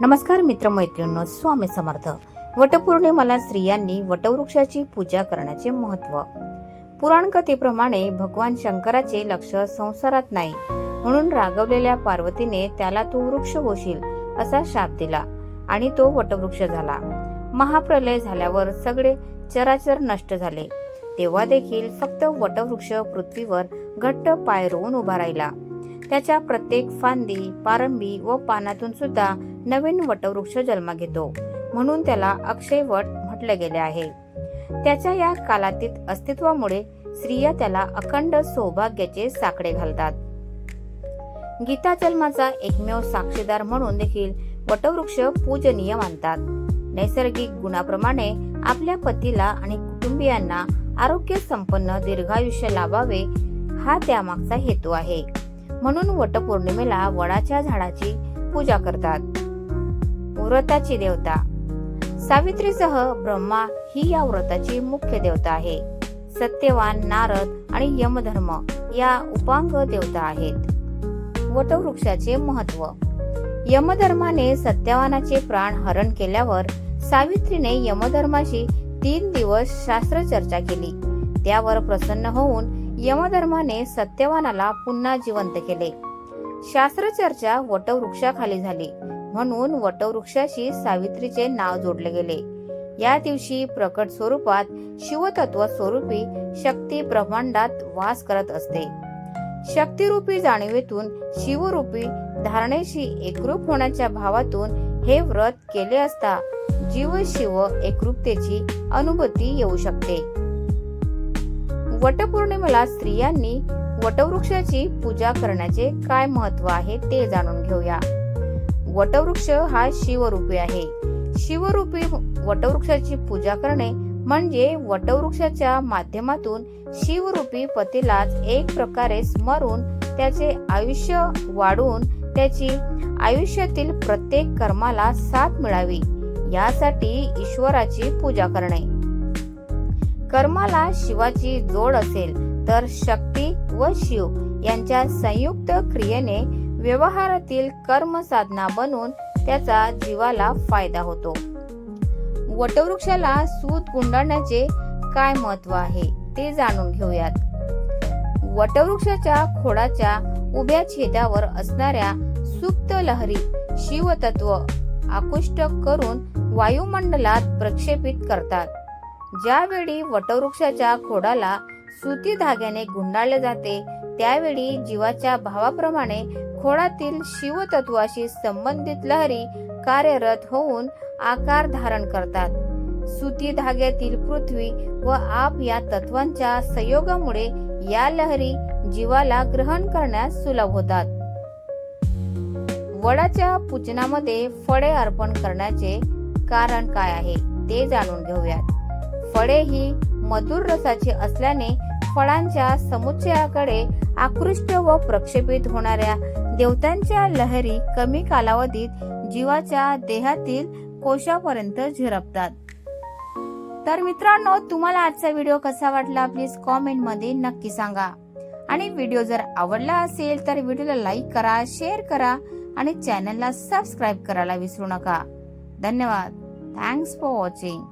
नमस्कार मित्रमैत्रिणींनो स्वामी समर्थ. वटपौर्णिमाला स्त्रियांनी वटवृक्षाची पूजा करण्याचे महत्त्व. पुराणकथेप्रमाणे भगवान शंकराचे लक्ष संसारात नाही म्हणून रागवलेल्या पार्वतीने त्याला तू वृक्ष होशील असा शाप दिला आणि तो वटवृक्ष झाला. महाप्रलय झाल्यावर सगळे चराचर नष्ट झाले. तेव्हा देखील फक्त वटवृक्ष पृथ्वीवर घट्ट पाय रोवून उभा राहिला. त्याच्या प्रत्येक फांदी पारंबी व पानातून सुद्धा नवीन वटवृक्ष जन्म घेतो म्हणून त्याला अक्षय वट म्हटले गेले आहे. त्याच्या या कालातीत अस्तित्वामुळे स्त्रिया त्याला अखंड सौभाग्याचे साकडे घालतात. गीता जन्माचा एकमेव साक्षीदार म्हणून देखील वटवृक्ष पूजनीय मानतात. नैसर्गिक गुणाप्रमाणे आपल्या पतीला आणि कुटुंबियांना आरोग्य संपन्न दीर्घायुष्य लाभावे हा त्यामागचा हेतू आहे. म्हणून वटपौर्णिमेला वडाच्या झाडाची पूजा करतात. व्रताची देवता. सावित्रीसह ब्रह्मा ही या व्रताची मुख्य देवता आहे. सत्यवान नारद आणि यमधर्म या उपांग देवता आहेत. वटवृक्षाचे महत्त्व यमधर्माने सत्यवानाचे प्राण हरण केल्यावर सावित्रीने यमधर्माशी तीन दिवस शास्त्र चर्चा केली. त्यावर प्रसन्न होऊन यमधर्माने सत्यवानाला पुन्हा जिवंत केले. शास्त्रचर्चा वटवृक्षाखाली झाली. म्हणून वटवृक्षाशी सावित्रीचे नाव जोडले गेले. या दिवशी प्रकट स्वरूपात शिवतत्व स्वरूपी शक्ती ब्रह्मांडात वास करत असते. शक्तिरूपी जाणीवेतून शिवरूपी धारणेशी एकरूप होण्याच्या भावातून हे व्रत केले असता जीव शिव एकरूपतेची अनुभूती येऊ शकते. वटपौर्णिमेला स्त्रियांनी वटवृक्षाची पूजा करण्याचे काय महत्त्व आहे ते जाणून घेऊया. वटवृक्ष हा शिवरूपी आहे. शिवरूपी वटवृक्षाची पूजा करणे म्हणजे वटवृक्षाच्या माध्यमातून शिवरूपी पतीलाच एक प्रकारे स्मरून त्याचे आयुष्य वाढून त्याची आयुष्यातील प्रत्येक कर्माला साथ मिळावी. यासाठी ईश्वराची पूजा करणे. कर्माला शिवाची जोड असेल तर शक्ती व शिव यांच्या संयुक्त क्रियेने व्यवहारातील कर्म साधना बनून त्याचा जीवाला फायदा होतो. वटवृक्षाला सूत गुंडाळण्याचे काय महत्त्व आहे ते जाणून घेऊयात. वटवृक्षाच्या खोडाच्या उभ्या छेदावर असणाऱ्या सुप्त लहरी शिवतत्व आकुष्ट करून वायुमंडलात प्रक्षेपित करतात. ज्यावेळी वटवृक्षाच्या खोडाला सुती धाग्याने गुंडाळले जाते त्यावेळी जीवाच्या भावाप्रमाणे खोडातील शिवतत्वाशी संबंधित लहरी कार्यरत होऊन आकार धारण करतात. सुती धाग्यातील पृथ्वी व आप या तत्वांच्या संयोगामुळे या लहरी जीवाला ग्रहण करण्यास सुलभ होतात. वडाच्या पूजनामध्ये फळे अर्पण करण्याचे कारण काय आहे ते जाणून घेऊयात. फळे ही मधुर रसाची असल्याने फळांच्या समुच्चयाकडे आकृष्ट व प्रक्षेपित होणाऱ्या देवतांच्या लहरी कमी कालावधीत जीवाच्या देहातील कोशापर्यंत झिरपतात. तर मित्रांनो तुम्हाला आजचा व्हिडिओ कसा वाटला? प्लीज कॉमेंटमध्ये नक्की सांगा. आणि व्हिडिओ जर आवडला असेल तर व्हिडिओला लाईक करा शेअर करा आणि चॅनलला सबस्क्राईब करायला विसरू नका. धन्यवाद. Thanks for watching.